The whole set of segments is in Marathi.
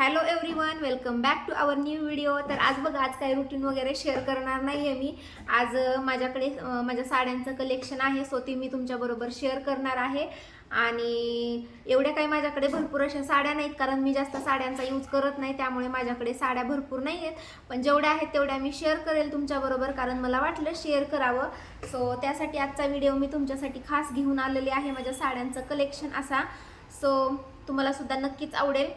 Hello everyone welcome back to our new video तर आज बघा आज काही रुटीन वगैरे शेअर करणार नाही आहे मी. आज माझ्याकडे माझ्या साड्यांचं कलेक्शन आहे सो ती मी तुमच्याबरोबर शेअर करणार आहे. आणि एवढ्या काही माझ्याकडे भरपूर अशा साड्या नाहीत कारण मी जास्त साड्यांचा यूज करत नाही त्यामुळे माझ्याकडे साड्या भरपूर नाही आहेत पण जेवढ्या आहेत तेवढ्या मी शेअर करेल तुमच्याबरोबर कारण मला वाटलं शेअर करावं. सो त्यासाठी आजचा व्हिडिओ मी तुमच्यासाठी खास घेऊन आलेली आहे माझ्या साड्यांचं कलेक्शन असा. सो तुम्हाला सुद्धा नक्कीच आवडेल.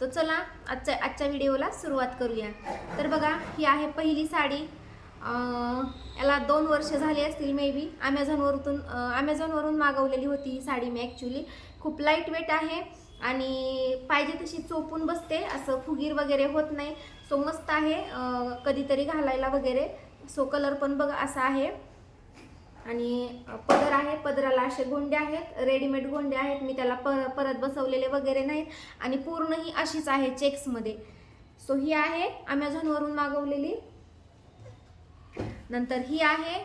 तर चला आजच्या आजच्या व्हिडिओला सुरुवात करूया. तर बघा ही आहे पहिली साडी. याला दोन वर्ष झाली असतील मे बी ॲमेझॉनवरून ॲमेझॉनवरून मागवलेली होती ही साडी मी ॲक्च्युली खूप लाइट वेट आहे आणि पाहिजे तशी चोपून बसते असं फुगीर वगैरे होत नाही. सो मस्त आहे कधीतरी घालायला वगैरे. सो कलर पण बघा असा आहे. आणि पदर आहे पदराला असे गोंडे आहेत रेडीमेड गोंडे आहेत. मी त्याला पर परत बसवलेले वगैरे नाहीत. आणि पूर्ण ही अशीच आहे चेक्समध्ये. सो ही आहे अमेझॉनवरून मागवलेली. नंतर ही आहे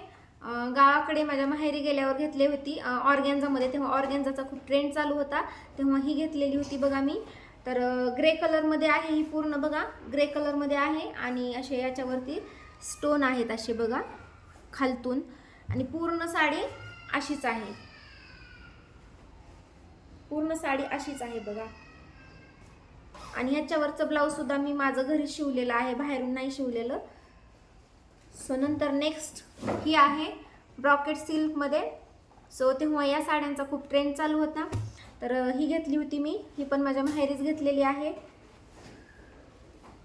गावाकडे माझ्या माहेरी गेल्यावर घेतली होती. ऑर्गॅन्झामध्ये. तेव्हा ऑर्गॅन्झाचा खूप ट्रेंड चालू होता. तेव्हा ही घेतलेली होती बघा मी. तर ग्रे कलरमध्ये आहे ही पूर्ण बघा. ग्रे कलरमध्ये आहे आणि असे याच्यावरती स्टोन आहेत असे बघा. खालतून. आणि पूर्ण साडी अशीच आहे. पूर्ण साडी अशीच आहे बघा. आणि ह्याच्यावरचं ब्लाऊज सुद्धा मी माझं घरी शिवलेलं आहे बाहेरून नाही शिवलेलं. सो नंतर नेक्स्ट ही आहे ब्रॉकेट सिल्कमध्ये सो तेव्हा या साड्यांचा खूप ट्रेंड चालू होता. तर ही घेतली होती मी. ही पण माझ्या माहेरीच घेतलेली आहे.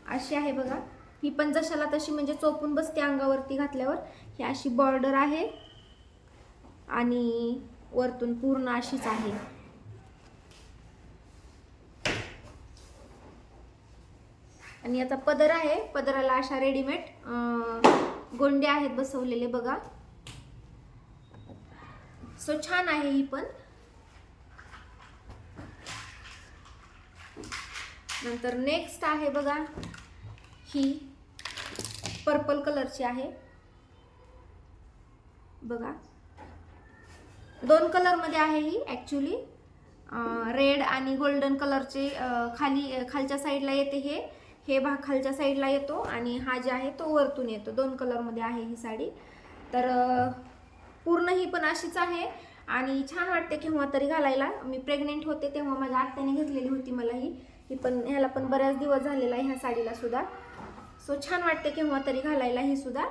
अशी आहे बघा. ही पण जशाला तशी म्हणजे चोपून बसते अंगावरती घातल्यावर. ही अशी बॉर्डर आहे आणि वरतून पूर्ण अशीच आहे. आणि याचा पदर आहे पदराला अशा रेडीमेड गोंडे आहेत बसवलेले बघा. सो छान आहे ही पण. नंतर नेक्स्ट आहे बघा ही पर्पल कलरची आहे. बघा. दोन कलरमध्ये आहे ही ॲक्च्युली रेड आणि गोल्डन कलरचे खाली खालच्या साईडला येते हे. हे भाग खालच्या साईडला येतो आणि हा जे आहे तो वरतून येतो. दोन कलरमध्ये आहे ही साडी. तर पूर्ण ही पण अशीच आहे आणि छान वाटते केव्हा तरी घालायला. मी प्रेग्नेंट होते तेव्हा माझ्या आत्याने घेतलेली होती मला ही. ही पण ह्याला पण बऱ्याच दिवस झालेला आहे ह्या साडीला सुद्धा. सो छान वाटते केव्हा तरी घालायला ही सुद्धा.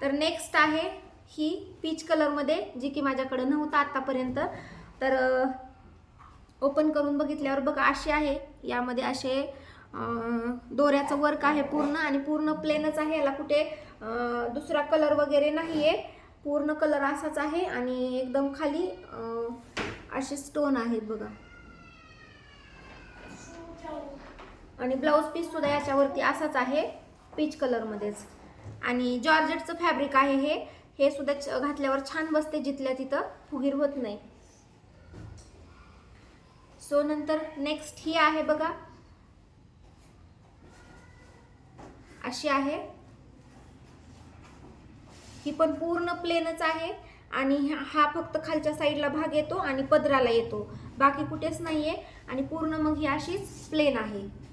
तर नेक्स्ट आहे ही पीच कलरमध्ये जी की माझ्याकडं नव्हतं आत्तापर्यंत तर ओपन करून बघितल्यावर बघा अशी आहे. यामध्ये असे दोऱ्याचं वर्क आहे पूर्ण आणि पूर्ण प्लेनच आहे. याला कुठे दुसरा कलर वगैरे नाही आहे पूर्ण कलर असाच आहे आणि एकदम खाली असे स्टोन आहेत बघा. आणि ब्लाऊज पीस सुद्धा याच्यावरती असाच आहे पीच कलरमध्येच आणि जॉर्जेटचं फॅब्रिक आहे हे. हे सुद्धा छ- घातल्यावर छान बसते जिथल्या तिथं फुगीर होत नाही. सो नंतर नेक्स्ट ही आहे बघा. अशी आहे. ही पण पूर्ण प्लेनच आहे आणि हा- हा फक्त खालच्या साईडला भाग येतो आणि पदराला येतो. बाकी कुठेच नाहीये आणि पूर्ण मग ही अशीच प्लेन आहे.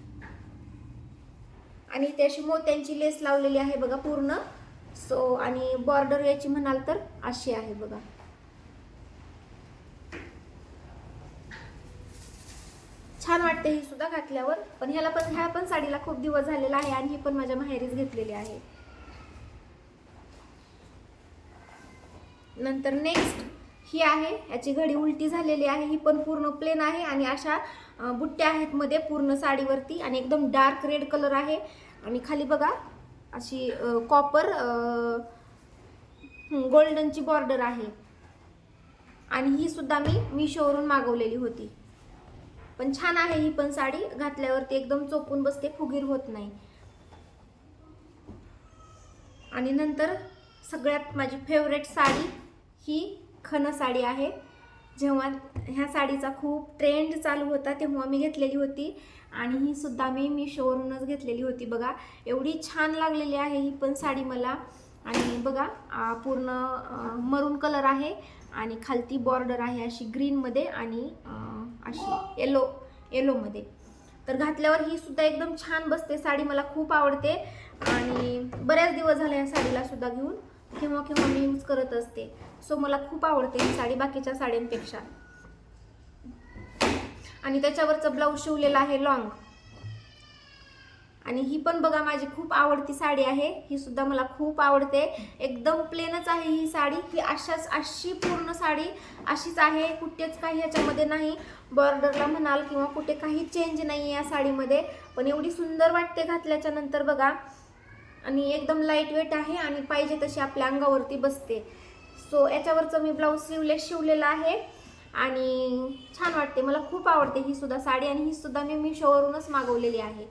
आणि त्याशी मोत्यांची लेस लावलेली आहे बघा पूर्ण. सो आणि बॉर्डर याची म्हणाल तर अशी आहे बघा. छान वाटते ही सुद्धा घातल्यावर. पण ह्याला पण ह्या पण साडीला खूप दिवस झालेला आहे आणि ही पण माझ्या माहेरीच घेतलेली आहे. नंतर नेक्स्ट ही आहे. याची घडी उलटी झालेली आहे. ही पण पूर्ण प्लेन आहे आणि अशा बुट्ट्या आहेत मध्ये पूर्ण साडीवरती आणि एकदम डार्क रेड कलर आहे. आणि खाली बघा अशी कॉपर गोल्डनची बॉर्डर आहे. आणि ही सुद्धा मी मिशोवरून मागवलेली होती. पण छान आहे ही पण साडी. घातल्यावरती एकदम चोपून बसते फुगीर होत नाही. आणि नंतर सगळ्यात माझी फेवरेट साडी ही खन साडी आहे. जेव्हा ह्या साडीचा खूप ट्रेंड चालू होता तेव्हा मी घेतलेली होती. आणि ही सुद्धा मी मिशोवरूनच घेतलेली होती. बघा एवढी छान लागलेली आहे ही पण साडी मला. आणि बघा पूर्ण मरून कलर आहे. आणि खालती बॉर्डर आहे अशी ग्रीनमध्ये आणि अशी येलो येलोमध्ये तर घातल्यावर ही सुद्धा एकदम छान बसते. साडी मला खूप आवडते. आणि बऱ्याच दिवस झाले या साडीला सुद्धा घेऊन. केव्हा केव्हा मी यूज करत असते. सो मला खूप आवडते ही साडी बाकीच्या साड्यांपेक्षा. आणि त्याच्यावरचं ब्लाऊज शिवलेला आहे लॉंग आणि ही पण बघा माझी खूप आवडती साडी आहे. ही सुद्धा मला खूप आवडते. एकदम प्लेनच आहे ही साडी. ही अशाच अशी पूर्ण साडी अशीच आहे. कुठेच काही ह्याच्यामध्ये नाही. बॉर्डरला म्हणाल किंवा कुठे काही चेंज नाही आहे या साडीमध्ये. पण एवढी सुंदर वाटते घातल्याच्या नंतर बघा आणि एकदम लाइट वेट आहे आणि पाहिजे तशी आपल्या अंगावरती बसते. सो याच्यावरचं मी ब्लाऊज स्लीवलेस शिवलेला आहे आणि छान वाटते. मला खूप आवडते ही सुद्धा साडी आणि ही सुद्धा मी मिशोवरूनच मागवलेली आहे.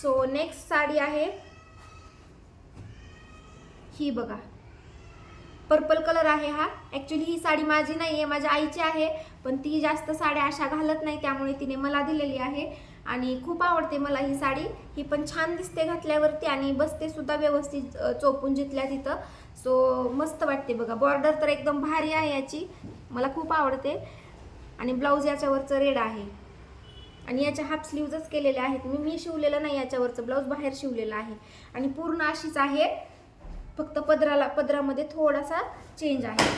सो नेक्स्ट साडी आहे. ही बघा. पर्पल कलर आहे हा. ॲक्च्युली ही साडी माझी नाही आहे माझ्या आईची आहे पण ती जास्त साड्या अशा घालत नाही त्यामुळे तिने मला दिलेली आहे. आणि खूप आवडते मला ही साडी. ही पण छान दिसते घातल्यावरती आणि बसते सुद्धा व्यवस्थित चोपून जिथल्या तिथं. सो मस्त वाटते बघा. बॉर्डर तर एकदम भारी आहे याची. मला खूप आवडते. आणि ब्लाऊज याच्यावरचं रेड आहे. आणि याच्या हाफ स्लीव्हजच केलेल्या आहेत. मी मी शिवलेलं नाही याच्यावरचं. ब्लाऊज बाहेर शिवलेलं आहे. आणि पूर्ण अशीच आहे. फक्त पदराला पदरामध्ये थोडासा चेंज आहे.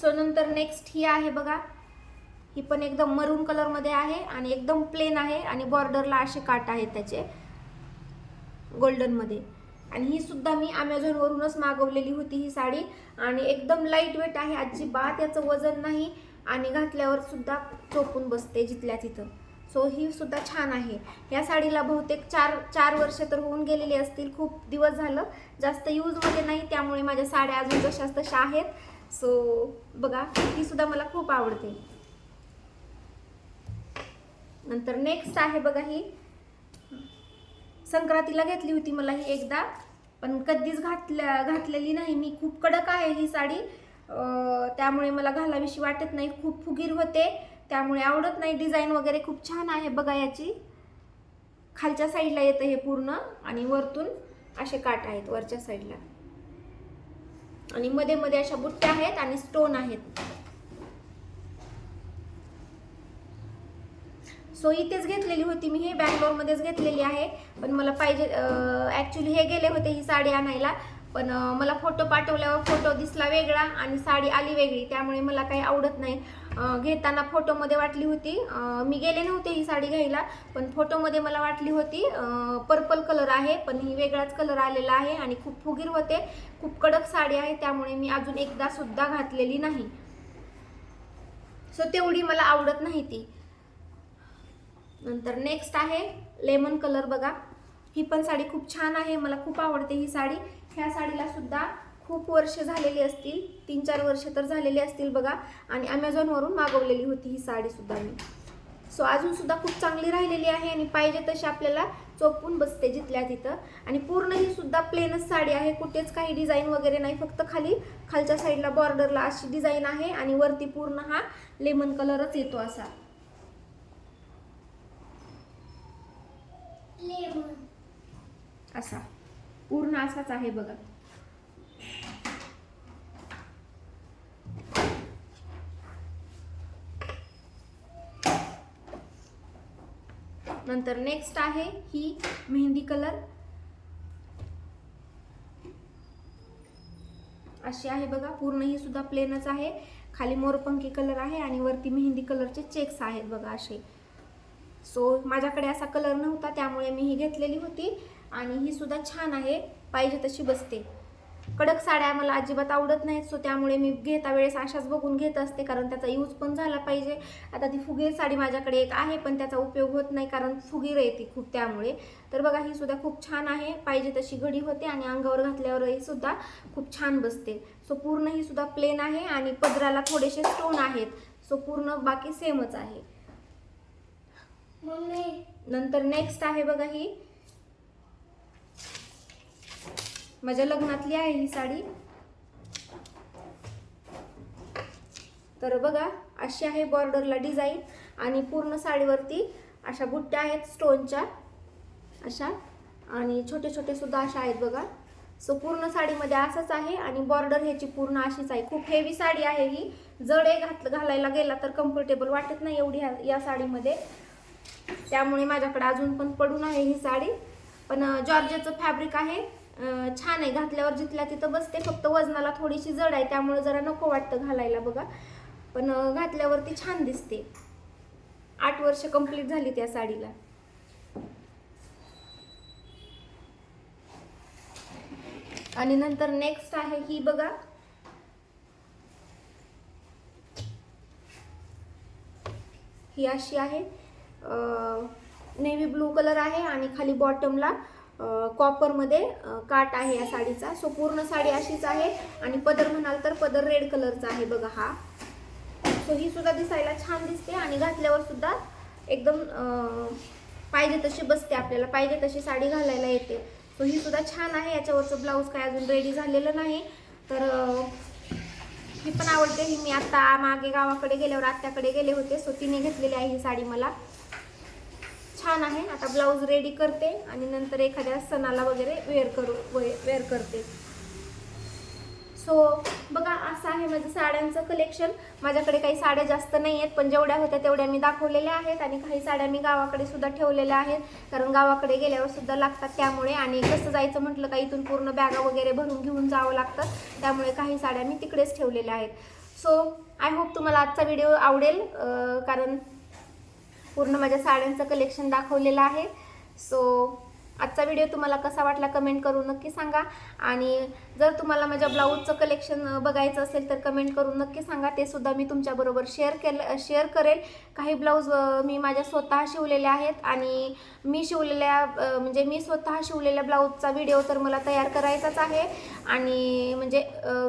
सो नंतर नेक्स्ट ही आहे बघा. ही पण एकदम मरून कलरमध्ये आहे आणि एकदम प्लेन आहे आणि बॉर्डरला असे काट आहेत त्याचे. गोल्डनमध्ये आणि ही सुद्धा मी अमेझॉनवरूनच मागवलेली होती ही साडी. आणि एकदम लाइट वेट आहे अजिबात याचं वजन नाही. आणि घातल्यावर सुद्धा चोपून बसते जिथल्या तिथं. सो ही सुद्धा छान आहे. या साडीला बहुतेक चार चार वर्ष तर होऊन गेलेली असतील. खूप दिवस झालं. जास्त यूजमध्ये नाही त्यामुळे माझ्या साड्या अजून जशाच तशा आहेत. सो बघा ही सुद्धा मला खूप आवडते. नंतर नेक्स्ट आहे बघा ही. संक्रांतीला घेतली होती मला ही एकदा पण कधीच घातल्या घातलेली नाही. मी खूप कडक आहे ही साडी. त्यामुळे मला घालावीशी वाटत नाही. खूप फुगीर होते. त्यामुळे आवडत नाही. डिझाईन वगैरे खूप छान आहे बघा याची. खालच्या साईडला येतं हे पूर्ण आणि वरतून असे काट आहेत वरच्या साईडला आणि मध्ये मध्ये अशा बुट्ट्या आहेत आणि स्टोन आहेत. सो इथेच घेतलेली होती मी हे बँगलोरमध्येच घेतलेली आहे. पण मला पाहिजे ॲक्च्युली हे गेले होते ही साडी आणायला. पण मला फोटो पाठवल्यावर फोटो दिसला वेगळा आणि साडी आली वेगळी. त्यामुळे मला काही आवडत नाही. घेताना फोटोमध्ये वाटली होती. मी गेले नव्हते ही साडी घ्यायला पण फोटोमध्ये मला वाटली होती पर्पल कलर आहे पण ही वेगळाच कलर आलेला आहे आणि खूप फुगीर होते. खूप कडक साडी आहे त्यामुळे मी अजून एकदा सुद्धा घातलेली नाही. सो तेवढी मला आवडत नाही ती. नंतर नेक्स्ट आहे लेमन कलर बघा. ही पण साडी खूप छान आहे मला खूप आवडते ही साडी. ह्या साडीला सुद्धा खूप वर्ष झालेली असतील तीन चार वर्ष तर झालेली असतील बघा. आणि अमेझॉनवरून मागवलेली होती ही साडी सुद्धा मी. सो अजून सुद्धा खूप चांगली राहिलेली आहे आणि पाहिजे तशी आपल्याला चोपून बसते जिथल्या तिथं. आणि पूर्ण ही सुद्धा प्लेनच साडी आहे. कुठेच काही डिझाईन वगैरे नाही. फक्त खाली खालच्या साईडला बॉर्डरला अशी डिझाईन आहे आणि वरती पूर्ण हा लेमन कलरच येतो असा. असा. पूर्ण असाच आहे बघा. नंतर नेक्स्ट आहे ही मेहंदी कलर अशी आहे बघा पूर्ण ही सुद्धा प्लेनच आहे. खाली मोरपंखी कलर आहे आणि वरती मेहंदी कलरचे चेक्स आहेत बघा असे. सो माझ्याकडे असा कलर नव्हता त्यामुळे मी ही घेतलेली होती. आणि ही सुद्धा छान आहे पाहिजे तशी बसते. कडक साड्या मला अजिबात आवडत नाहीत सो त्यामुळे मी घेता वेळेस अशाच बघून घेत असते कारण त्याचा यूज पण झाला पाहिजे. आता ती फुगीर साडी माझ्याकडे एक आहे पण त्याचा उपयोग होत नाही कारण फुगीर येते खूप त्यामुळे. तर बघा ही सुद्धा खूप छान आहे पाहिजे तशी घडी होते आणि अंगावर घातल्यावरही सुद्धा खूप छान बसते. सो पूर्ण ही सुद्धा प्लेन आहे आणि पदराला थोडेसे स्टोन आहेत सो पूर्ण बाकी सेमच आहे. नंतर नेक्स्ट आहे बघा ही. माझ्या लग्नातली आहे ही साडी. तर बघा अशी आहे बॉर्डरला डिझाईन आणि पूर्ण साडीवरती अशा बुट्ट्या आहेत स्टोनच्या. अशा. आणि छोटे छोटे सुद्धा अशा आहेत बघा. सो पूर्ण साडीमध्ये असंच आहे आणि बॉर्डर ह्याची पूर्ण अशीच आहे. खूप हेवी साडी आहे ही. जड आहे घात घालायला गेला तर कम्फर्टेबल वाटत नाही एवढी ह्या- या साडीमध्ये. त्यामुळे माझ्याकडे अजून पण पडून आहे ही साडी. पण जॉर्जेचं फॅब्रिक आहे. छान आहे. घातल्यावर जिथल्या तिथं बसते फक्त वजनाला थोडीशी जड आहे त्यामुळे जरा नको वाटतं घालायला बघा. पण घातल्यावरती छान दिसते. आठ वर्ष कंप्लीट झाली त्या साडीला. आणि नंतर नेक्स्ट आहे ही बघा. ही अशी आहे. नेव्ही ब्लू कलर आहे आणि खाली बॉटमला कॉपरमध्ये काट आहे या साडीचा. सो पूर्ण साडी अशीच आहे. आणि पदर म्हणाल तर पदर रेड कलरचा आहे बघा हा. सो ही सुद्धा दिसायला छान दिसते आणि घातल्यावर सुद्धा एकदम पाहिजे तशी बसते आपल्याला. पाहिजे तशी साडी घालायला येते. सो ही सुद्धा छान आहे. याच्यावरचं ब्लाऊज काय अजून रेडी झालेलं नाही. तर ही पण आवडते. ही मी आता मागे गावाकडे गेल्यावर आत्याकडे गेले होते. सो तिने घेतलेली आहे ही साडी मला. छान आहे. आता ब्लाऊज रेडी करते आणि नंतर एखाद्या सणाला वगैरे वेअर करू वेअर करते. सो बघा असं आहे माझं साड्यांचं कलेक्शन माझ्याकडे काही साड्या जास्त नाही आहेत पण जेवढ्या होत्या तेवढ्या मी दाखवलेल्या आहेत आणि काही साड्या मी गावाकडे सुद्धा ठेवलेल्या आहेत. कारण गावाकडे गेल्यावर सुद्धा लागतात त्यामुळे आणि कसं जायचं म्हटलं का इथून पूर्ण बॅगा वगैरे भरून घेऊन जावं लागतं. त्यामुळे काही साड्या मी तिकडेच ठेवलेल्या आहेत. सो आय होप तुम्हाला आजचा व्हिडिओ आवडेल कारण पूर्ण माझ्या साड्यांचं कलेक्शन दाखवलेलं आहे. सो आजचा व्हिडिओ तुम्हाला कसा वाटला कमेंट करून नक्की सांगा. आणि जर तुम्हाला माझ्या ब्लाऊजचं कलेक्शन बघायचं असेल तर कमेंट करून नक्की सांगा. ते सुद्धा मी तुमच्याबरोबर शेअर केलं शेअर करेल. काही ब्लाऊज मी माझ्या स्वतः शिवलेल्या आहेत. आणि मी शिवलेल्या म्हणजे मी स्वतः शिवलेल्या ब्लाऊजचा व्हिडिओ तर मला तयार करायचाच आहे. आणि म्हणजे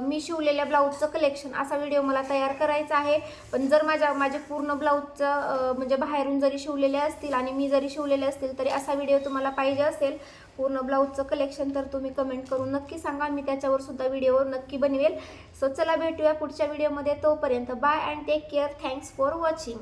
मी शिवलेल्या ब्लाऊजचं कलेक्शन असा व्हिडिओ मला तयार करायचा आहे. पण जर माझ्या माझे पूर्ण ब्लाऊजचं म्हणजे बाहेरून जरी शिवलेले असतील आणि मी जरी शिवलेले असतील तरी असा व्हिडिओ तुम्हाला पाहिजे असेल. पूर्ण ब्लाऊजचं कलेक्शन तर तुम्ही कमेंट करून नक्की सांगा. मी त्याच्यावर सुद्धा व्हिडिओवर नक्की बनवेल. सो चला भेटूया पुढच्या व्हिडिओमध्ये तोपर्यंत bye and take care thanks for watching